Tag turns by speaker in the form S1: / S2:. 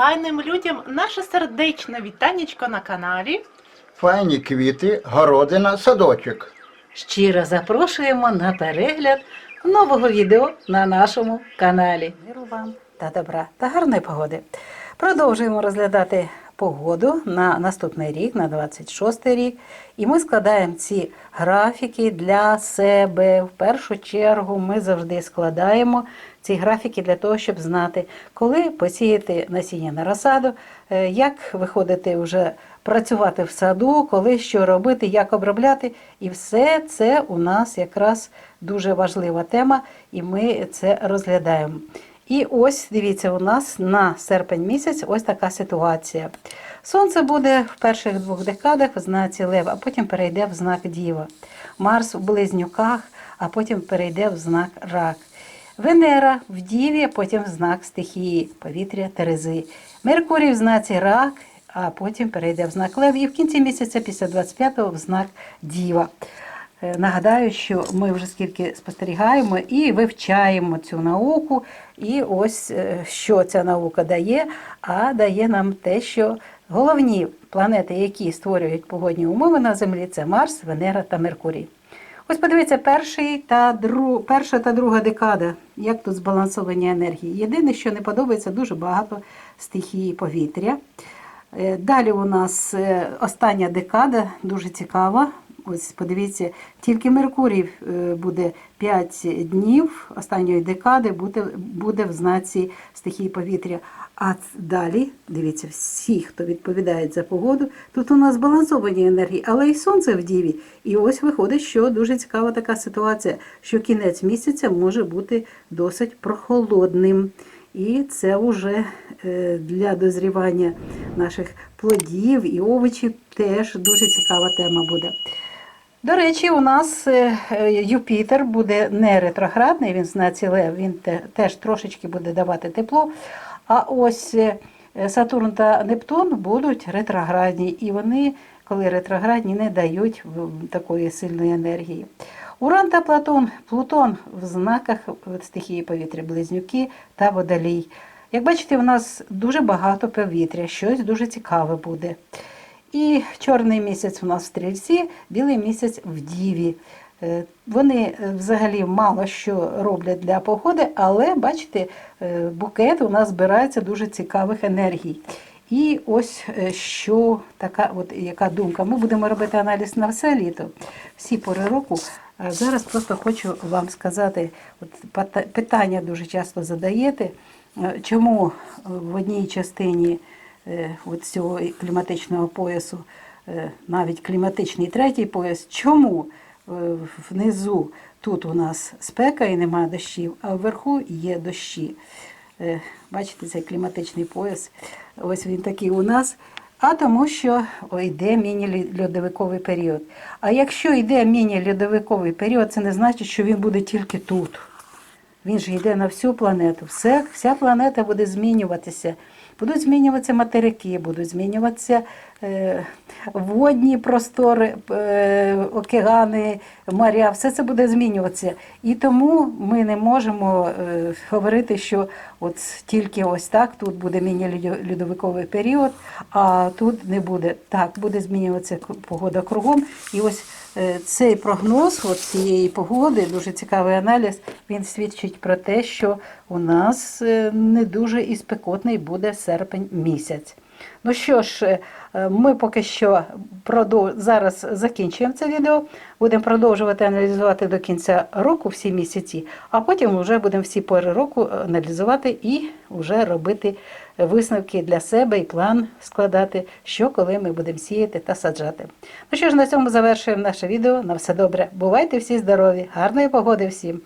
S1: файним людям наше сердечне вітанечко на каналі.
S2: Файні квіти, городина, садочок.
S3: Щиро запрошуємо на перегляд нового відео на нашому каналі. Миру вам та добра та гарної погоди. Продовжуємо розглядати погоду на наступний рік, на 26 рік. І ми складаємо ці графіки для себе. В першу чергу ми завжди складаємо ці графіки для того, щоб знати, коли посіяти насіння на розсаду, е, як виходити вже працювати в саду, коли що робити, як обробляти. І все це у нас якраз дуже важлива тема, і ми це розглядаємо. І ось дивіться, у нас на серпень місяць ось така ситуація. Сонце буде в перших двох декадах в знаці Лев, а потім перейде в знак Діва. Марс у близнюках, а потім перейде в знак Рак. Венера в Діві, потім в знак стихії, повітря Терези. Меркурій в знаці Рак, а потім перейде в знак Лев і в кінці місяця, після 25-го, в знак Діва. Е, Нагадаю, що ми вже скільки спостерігаємо і вивчаємо цю науку. І ось е, що ця наука дає, а дає нам те, що головні планети, які створюють погодні умови на Землі, це Марс, Венера та Меркурій. Ось подивіться, перший та дру... перша та друга декада, як тут збалансовані енергії. Єдине, що не подобається, дуже багато стихії повітря. Е, Далі у нас остання декада, дуже цікава. Ось подивіться, тільки Меркурій е, буде 5 днів останньої декади, буде, буде в знаці стихії повітря. А далі, дивіться, всі, хто відповідає за погоду, тут у нас балансовані енергії, але і сонце в діві. І ось виходить, що дуже цікава така ситуація, що кінець місяця може бути досить прохолодним. І це вже е, для дозрівання наших плодів і овочів теж дуже цікава тема буде. До речі, у нас е, е, Юпітер буде не ретроградний, він знаці він теж трошечки буде давати тепло. А ось е, Сатурн та Нептун будуть ретроградні, і вони, коли ретроградні, не дають такої сильної енергії. Уран та Платон, Плутон в знаках стихії повітря, близнюки та водолій. Як бачите, у нас дуже багато повітря, щось дуже цікаве буде. І чорний місяць у нас в стрільці, білий місяць в діві. Е, Вони е, взагалі мало що роблять для погоди, але бачите, е, букет у нас збирається дуже цікавих енергій. І ось що така, от яка думка. Ми будемо робити аналіз на все літо, всі пори року. Зараз просто хочу вам сказати, от питання дуже часто задаєте, чому в одній частині от цього кліматичного поясу, е, навіть кліматичний третій пояс, чому е, внизу тут у нас спека і немає дощів, а вверху є дощі. Е, Бачите, цей кліматичний пояс, ось він такий у нас. А тому, що йде міні-льодовиковий період. А якщо йде міні-льодовиковий період, це не значить, що він буде тільки тут. Він же йде на всю планету. Все, вся планета буде змінюватися. Будуть змінюватися материки, будуть змінюватися е, водні простори, е, океани, моря. Все це буде змінюватися. І тому ми не можемо е, говорити, що от тільки ось так тут буде міні-льодовиковий період, а тут не буде. Так, буде змінюватися погода кругом. І ось Цей прогноз от цієї погоди, дуже цікавий аналіз, він свідчить про те, що у нас не дуже і спекотний буде серпень місяць. Ну що ж, е, ми поки що продов... зараз закінчуємо це відео, будемо продовжувати аналізувати до кінця року всі місяці, а потім вже будемо всі пори року аналізувати і вже робити висновки для себе і план складати, що коли ми будемо сіяти та саджати. Ну що ж, на цьому завершуємо наше відео. На все добре. Бувайте всі здорові, гарної погоди всім!